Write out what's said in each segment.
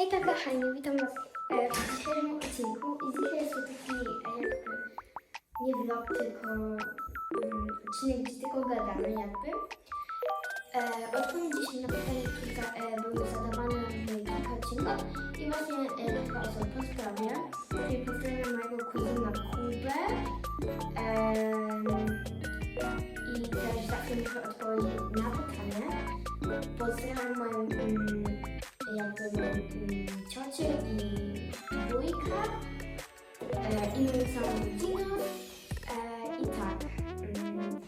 Hejka kochani, witam was e, w dzisiejszym odcinku i dzisiaj jest to taki e, jakby nie vlog, tylko mm, odcinek, gdzie tylko gadamy jakby. E, odpowiem dzisiaj na pytania, które e, były zadawane w kilka odcinkach i właśnie e, kilka osób pozdrawiam. Czyli pozdrawiam mojego kuzyna Kubę em, i też zawsze muszę odpowiedzieć na pytanie. Pozdrawiam moją mm, mm, ciocię i wujka e, i moją. E, I tak, mm,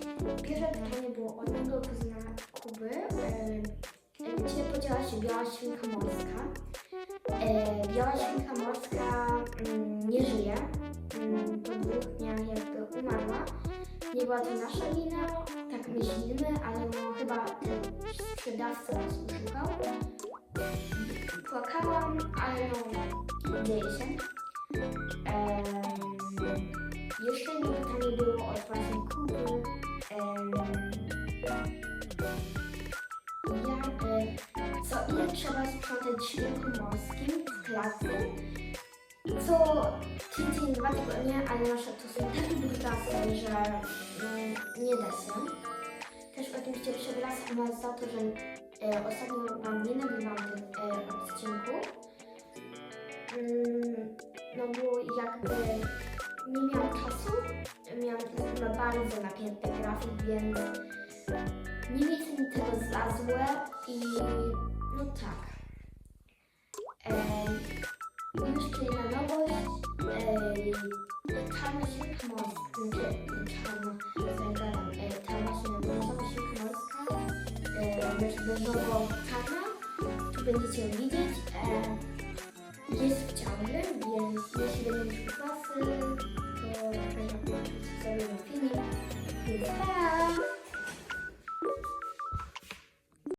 pierwsze pytanie było od mojego kuzyna Kuby. E, gdzie podziała się biała świnka morska? E, biała świnka morska mm, nie żyje. Mm, po dwóch dniach jakby umarła. Nie była to nasza wina, tak myślimy, ale chyba ten sprzedawca nas oszukał. Dzieje się. Em, jeszcze jedno pytanie było od Kuby. Em, jak, e, co ile trzeba sprzątać świnkom morskim w klatce? Co tydzień, dwa tygodnie, ale nasze to są takie brudasy, że mm, nie da się. Też oczywiście przepraszam za to, że e, ostatnio Wam nie no bo jakby nie miałam czasu, miałam na bardzo napięty grafik, więc nie jestem tego za złe i no tak. E, jeszcze jedna nowość. E, czarna świnka morska, czarna, co ja gadam, e, brązowa świnka morska, e, znaczy brązowo czarna, tu będziecie widzieć. E, 你